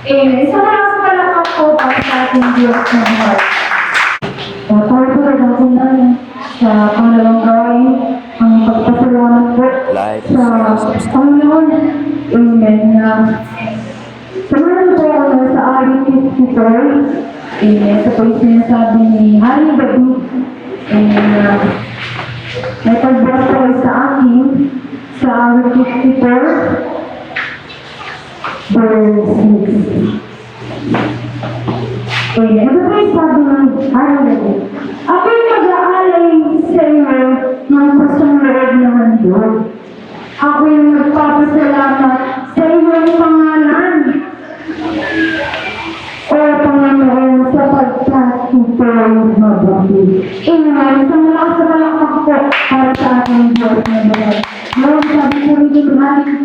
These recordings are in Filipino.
Amen. Sa maraming palakpak po para sa ating Diyos na buhay. Uh, para po sa natin na sa pangalawang gawain, ang pagpasalamat po sa Panginoon. Amen. Na samahan po ako sa ari 54. Amen. Ito po sinasabi ni Hari David. Amen. Na may pagbara po sa akin sa ari 54 verse 6. Amen. Ito po yung sabi ng Hari David. Ako'y mag-aalay sa iyo ng kusang loob ng mundo. Ako'y magpapasalamat sa iyong pangalan. O Panginoon, sapagkat ito ay mabuti. Amen. Sa malakas na palakpak po para sa ating Diyos na buhay. Lord, sabi po rin ni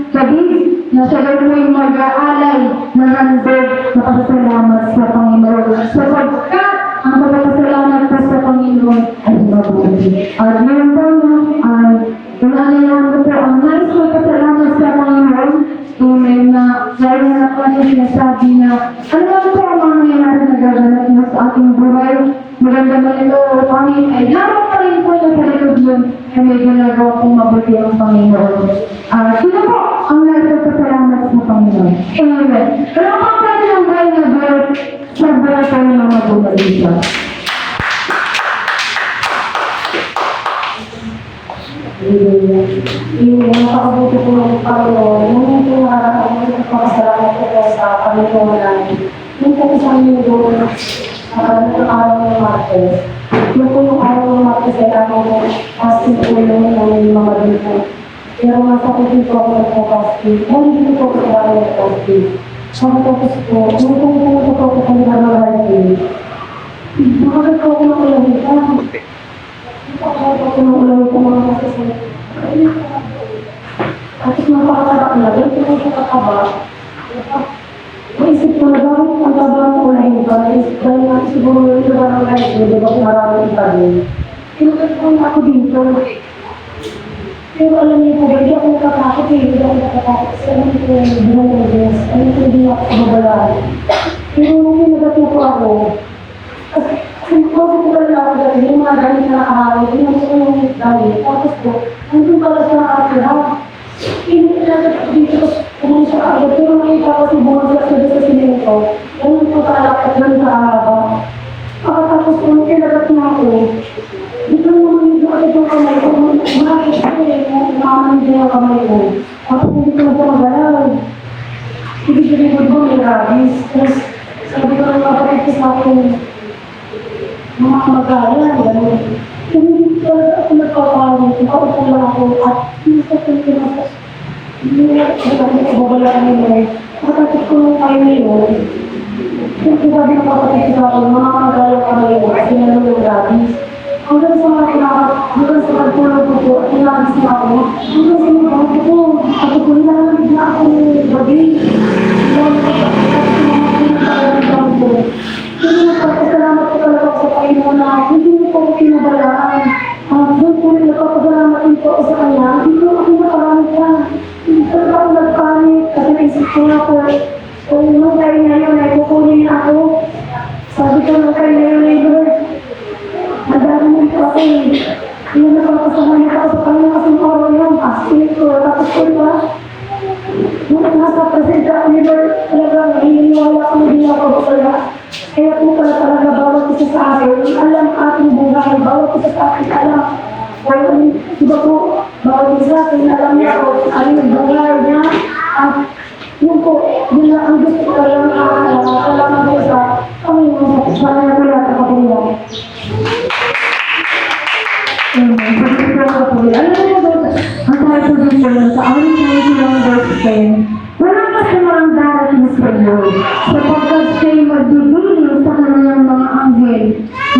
David, na siya po yung mag-aalay ng handog na pasasalamat sa Panginoon. Sapagkat ang pagpapasalamat po sa Panginoon ay mabuti. At ngayon po na ay pinanayahan ko po ang nais ko pasalamat sa Panginoon. Amen na dahil na po niya sinasabi na ano lang po ang mga nangyayari na gaganap na sa ating buhay. Maganda man ito o pangin ay naroon pa rin po niya sa likod na may ginagawa pong mabuti ang Panginoon. Ah, sino po ang nais ko pasalamat sa Panginoon? Amen. Pero kung pwede ng bahay na Diyos, sa buhay tayo ng mabuhay dito. Yung napakabuti po ng Panginoon, yung po nakakabot ng pakasalamat ko sa Panginoon namin. Yung po isang linggo, uh, ng araw ng Martes. Yung araw ng Martes ay ako fasting po yung ng mga dito. Pero nasa ko din po ako nagpo-fasting. Muli din po ako sa nagpo-fasting. Pagkatapos po, yung po yung po ako kung. Bakit po ako nakulang ako ng ulang ko mga masasalit. At napakataba na, yung pinagkakakaba, Maisip ko na bakit ang taba ng ulahin ba? Dahil nga siguro yung iba ng kahit di ba kung maraming itabi. Kinukat na ako dito. Pero alam niyo po hindi ako natatakot eh. Hindi ako natatakot. Kasi alam ko yung buhay ng Diyos. Alam ko hindi ako kababalaan. Pero nung pinagat niyo po ako, kasi kasi ko pala ako dati, yung mga gamit na nakahawig, yung gusto ko yung gamit. Tapos po, nandun pala sa nakakira. Pinagkakit ko dito, tapos pumunta siya agad. Pero nakita ko si bumagsak sa sa sinento. Ganun po kalakot lang sa haba. Pagkatapos po, kinagat niya ako. Dito naman yung agad yung kamay ko. Bakit ko eh, nakaman din yung kamay ko. Tapos hindi ko na siya magalaw. Ibig ko may rabies? Tapos sabi ko lang kapatid ko sa akin, mga kamag-aral, gano'n. Hindi ko ako nagpapawin, nakaupo lang ako at hindi ko ito pinapos. Hindi ko ako babalaan nila eh. Pagkatapos ko nung kayo ngayon, yung sabi ng kapatid ko sa akin, mga kamag-aral ka ngayon, kasi nalang yung rabies. Hanggang sa mga kinaka, hanggang sa pagtulog ko po, nilabis na ako, hanggang sa mga ako po, ako po nilalamig na ako gabi. Nilalamig na ako sa mga pinagkakaroon ko. Hindi ko talaga sa Panginoon na hindi mo po pinabalaan. At doon po rin po ako sa Kanya. Hindi ko ako nakarami ka. Hindi talaga ako nagpanik. Kasi naisip ko na po, kung gusto ko lang na salamat po sa Panginoon sa sana ko lahat ang kapuluhan. Amen. Sabi ko po po, alam mo ba, ang sabi ko dito sa awit na silang verse 10, wala pa sa mga darating sa iyo, sapagkat siya'y magbibili sa kanyang mga anghel,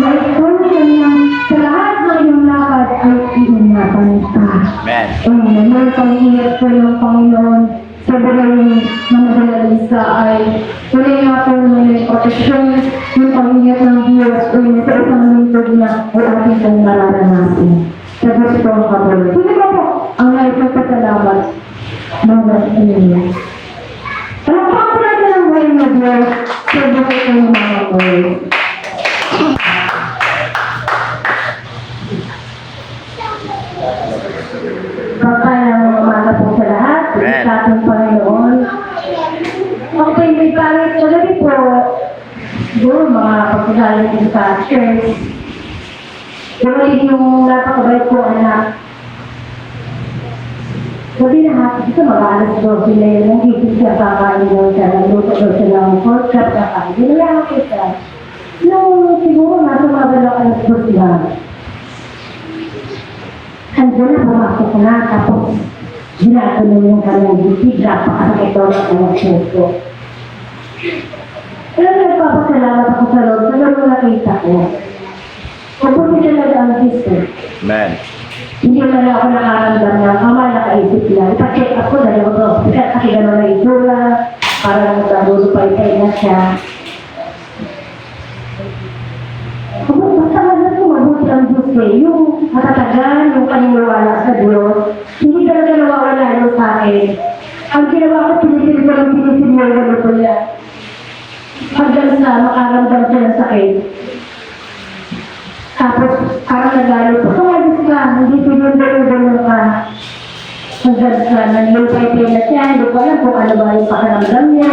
na ikaw kanyang sa lahat ng iyong lakad ay iingatan ka. Amen. Amen. Meron kang ingat po ng Panginoon sa buhay ng madalalisa ay tuloy nga po ng may proteksyon yung pag-ingat ng Diyos o yung sa isang lingkod na ay ating pong mararanasin. Sa Diyos po ang kapulot. Sino ba po ang naipagpasalamat? Mga inyo. Alam po natin ang buhay na Diyos always. Pagkalang umaga po sa lahat, Sa ating Panginoon. Ako po yung may pangit kagabi po, siguro mga pagkagaling ko sa church. Dumating yung napakabait ko anak. Sabi na hati ito, mag-aalas 12 na yun, nang isip siya kakain daw siya, nagluto daw siya ng pork chop kakain. Ginayaan ko siya. Nung siguro nasa mga dalawang alas 12 na, Andiyan na pumasok na, tapos ginagawa yung kanyang bibig, napakasakit daw ng kanyang puso. Pero nagpapasalamat ako sa Lord, sa Lord nakita ko. Mabuti talaga ang ko. Amen. Hindi man ako nakaramdam ng ama, nakaisip lang. Ipacheck ako ako sa hospital kasi gano'n na itsura, parang nagdadulupay-tay na siya. Ko mabuti ang Diyos eh, yung matatagan, yung paniniwala sa Diyos, hindi talaga sa akin. Ang ginawa ko, pinisil ko lang pinisil niya yung ganito niya. Hanggang sa makaramdam siya ng sakit. Tapos, parang nagalo ko, tumalis ka, hindi pinundalo-dalo ka. Hanggang sa nanlupay-pay na siya, hindi ko alam kung ano ba yung pakiramdam niya.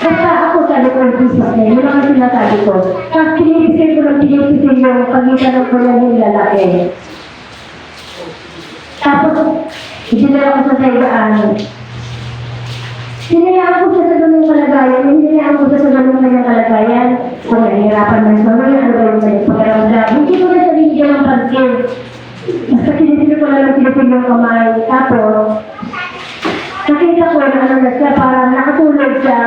Basta ako sabi ko yung business niya, yun ang sinasabi ko. Tapos pinipisil ko lang pinipisil yung pagitan ng kuya yung lalaki. Tapos, idinala ko sa saibaan. Hinayaan ko siya sa ganung kalagayan, hinayaan ko siya sa ganung kanyang kalagayan. Kung nahihirapan man siya, may ano ba yung kanyang pakiramdam. Hindi ko na siya binigyan ng pansin. Basta sinisil ko lang pinipisil yung kamay. Tapos, nakita ko na ano na siya, parang nakatulog siya.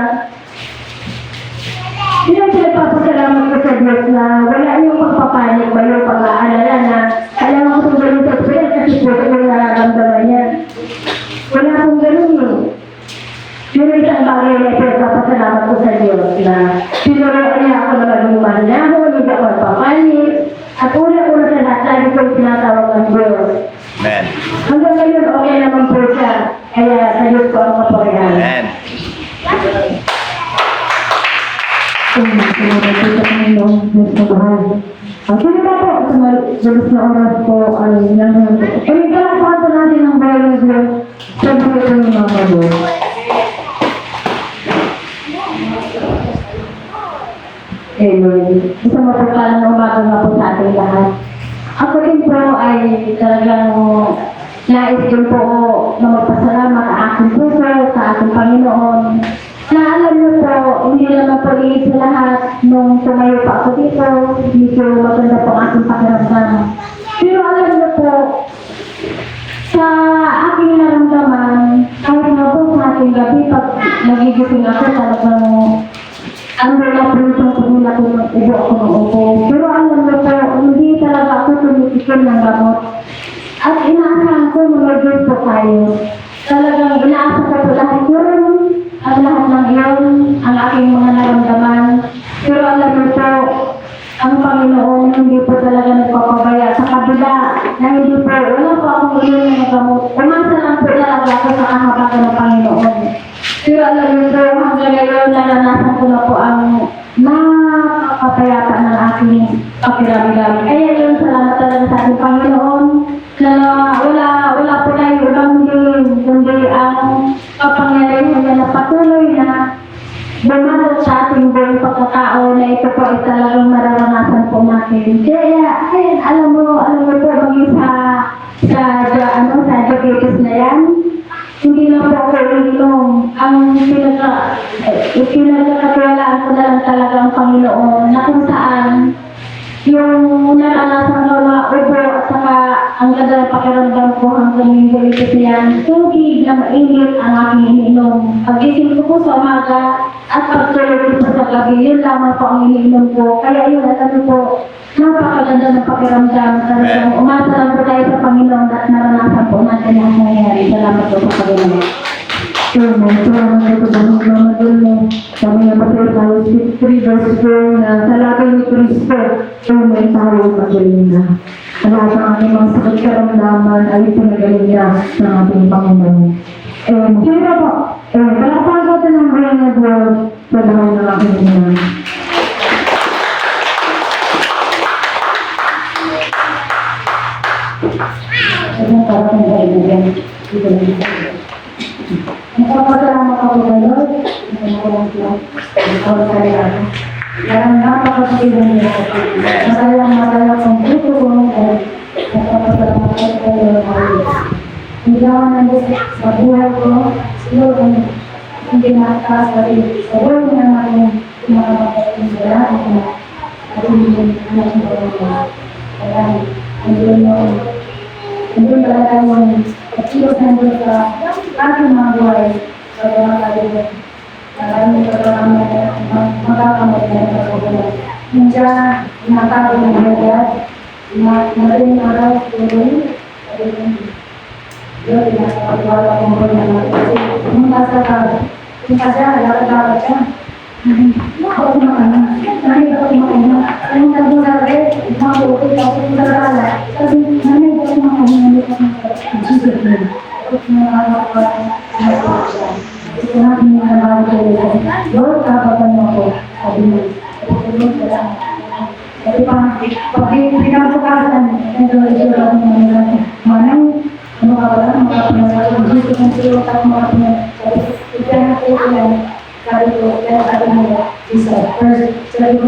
Hindi na pinagpapasalamat ko sa Diyos na wala yung pagpapanik ba yung pag-aalala na kailangan ko itong gawin sa kasi po ito yung nararamdaman niya. Wala akong ganun. Yun ang isang bagay na pinagpapasalamat ko sa Diyos na sinuruan niya ako na maging mananaho, hindi ako nagpapanik. At una-una sa lahat, lagi ko yung tinatawag ang Diyos. Amen. Hanggang ngayon, okay naman po siya. Kaya sa Diyos ko ang kapurihan. Amen. Kung sinabi ko sa Panginoon, Diyos na bahal. Ang sino ba po sa malulis na oras po ay nangyayari. Ay, kalakpakan po natin ang bahal ng Diyos sa buhay ng mga Diyos. Amen. Isang mapagpalang na umaga nga po sa ating lahat. Ako din po ay talagang nais din po na magpasalamat sa aking puso, sa aking Panginoon. Na alam niyo po, hindi naman po iisa lahat nung tumayo pa ako dito, medyo maganda po ang aking pakiramdam. Pero alam niyo po, sa aking naramdaman, kahit nga po sa ating gabi, pag nagigising ako, talagang ang pagpagula ko ng ubo ako ng ubo. Pero alam mo po, hindi talaga ako tumitikin ng gamot. At inaasahan ko na Diyos po tayo. Talagang inaasa ko po lahat yun, ang lahat ng iyon, ang aking mga naramdaman. Pero alam mo po, ang Panginoon hindi po talaga nagpapabaya sa kabila na hindi po, wala po akong iyon na gamot. Umasa lang po talaga ako sa kahabagan ng Panginoon. Pero alam mo po, hanggang ngayon naranasan ko na po ang nakakapayapa ng aking pakiramdam. Kaya Kaya, ayun, alam mo, alam mo po, maging sa, sa, sa, ano, sa diabetes na yan, hindi lang po ako iinom. Ang pinaka, eh, pinagkakatiwalaan ang ng pakiramdam ko hanggang yung yan, tubig na mainit ang aking iniinom. Pagising ko po sa umaga at pagtulog ko po sa gabi, yun lamang po ang iniinom ko. Kaya yun, at ano po, napakaganda ng pakiramdam. Talagang umasa lang po tayo sa Panginoon at naranasan po natin ang nangyayari. Salamat po sa Panginoon. Sure, ma'am. So, ang ng mga dun mo? Sabi nga Mateo tayo, na talagay ni Kristo. So, may na. Lahat ng ating mga sakit karamdaman ay pinagaling niya ating Panginoon. Eh, sino po? Eh, palapagan natin ng aking Panginoon. Ano para Nagpapasalamat ako. Nagpapasalamat sa iyo. Kaya napakasilang niyo ako. Masaya, masaya kong puso ko at nagpapasalamat ako kay Lord. Hindi ako nandun sa buhay ko. Siguro kung hindi nakataas sa sa buhay na namin kumakapagpatin sa lahat na at hindi anak ng Panginoon. Kaya, nandun yung nandun talaga yung pagkilos nandun sa ating mga buhay sa mga kalibot. Maraming pagkakamay na magkakamay na sa pagkakamay. Minsan, nakakaroon ng hagad, madaling araw, tuloy, yun, pinapakawala ko mo na kasi kung nasa ka, kung kasi lakad-lakad siya. Ako kumakain na. Nanay ako kumakain na. Ang nandun na rin, mga bukit ako kung nalala. Sabi, nanay ako kumakain na. Nanay ako kumakain na. Sige, sige. Tapos nakakawa ko na siya. Ito na pinakabahan ko rin. Lord, kapatan mo ako. Sabi mo. Lord, salamat. Sabi pa, pag pinabukasan, ito ito lang mga manang ano ka wala, mga pinag gusto kong tulong at mga pinag ito na ko yan, sabi ko,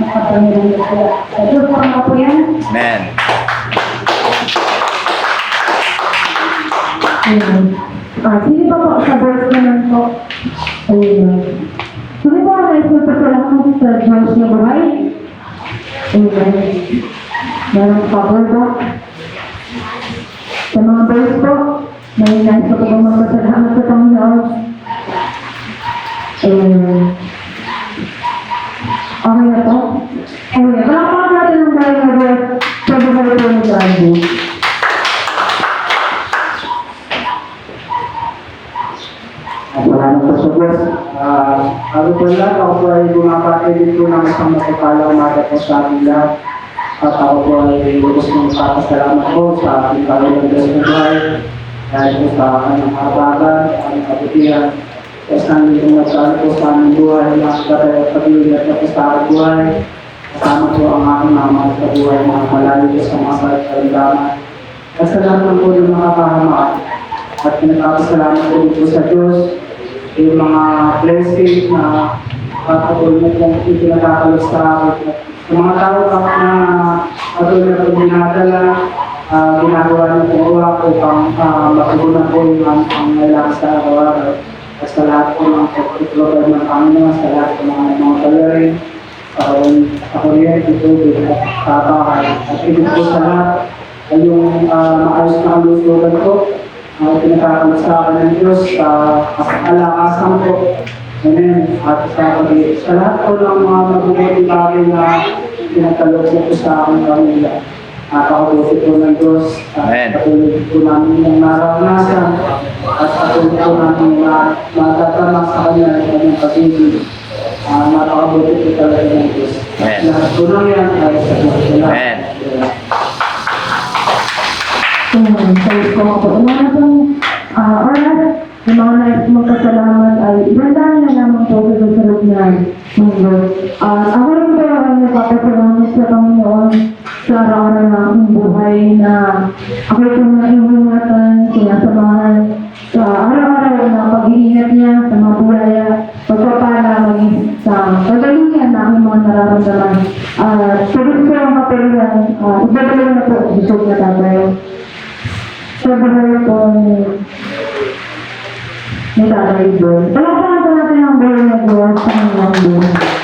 mo, isa, first, sabi ko, sabi ko, sabi ko, may tatawid ka na lang ako. Sabi ko, hindi ko pa rin lang. Sabi ko, mamuha ko ako, hindi pa ko lang yung Kaya, mabuti ang Diyos sa ba Diyos ko ang po yan. Amen. Amen. Ah, sino pa po sa verse naman po? Amen. Sino po ang nais magpasalamat sa Diyos na buhay? Amen. Meron pa po po. Sa mga verse po, may nais pa po magpasalamat sa Panginoon? Amen. Okay na po? Amen. Palakpakan natin ang na verse sa buhay po ni Gandhi. Maraming po sa Diyos. Ah, Ano po lang, ako po ay bumabati din po ng isang mapagpalang umaga po sa ating lahat. At ako po ay lubos ng papasalamat po sa ating Panginoon Diyos ng buhay. Dahil po sa kanyang kabagan, sa kanyang kabutihan. Kasi namin po nagkaan po sa aming buhay, mga kapatid at pag-ibig at po sa aking buhay. Kasama po ang aking mga sa buhay, mga malayo po sa mga lahat ng po ng mga kahamaan. At pinagpapasalamat ko po sa Diyos yung mga blessings na patuloy na kong itinatakalos sa. Sa mga tao na patuloy na kong dinadala, ah, ginagawa ng pagawa ko upang uh, matugunan ko yung ang pangailangan sa araw-araw. At sa lahat po ng pagtutulog ng Panginoon, sa lahat po ng mga kalarin, sa sa kuryente, tubig at tabahay. At higit po sa lahat, ay yung ah, maayos na kalusugan ko, ang pinagkakalit sa akin ng Diyos sa alakasan ko. Amen. At sa sa lahat po ng mga mabubuting bagay na pinagkalog ko sa aking pamilya. Napakabuti po ng Diyos. At patuloy po namin yung naranasan. At patuloy po namin na matatama sa kanya ng kanyang pag-ibig. Ah, napakabuti po talaga ng Diyos. Amen. Lahat po ng yan ay sa Diyos. Amen. Amen. Praise ko po. Mga pong uh, oras, yung mga nais magpasalamat ay ibandaan na lamang po sa susunod na mundo. Uh, ako rin po ay nagpapasalamat sa Panginoon sa araw-araw na aking buhay na ako ito na ingatan, sinasamahan sa araw-araw na pag-iingat niya sa mga bulaya, pagpapala maging sa kagalingan na aking mga nararamdaman. Uh, sa gusto ang kapalitan, uh, ibabalik na po, gusto na tayo sa buhay ko ni Tatay John. Ko natin ang buhay na Diyos sa kanyang buhay.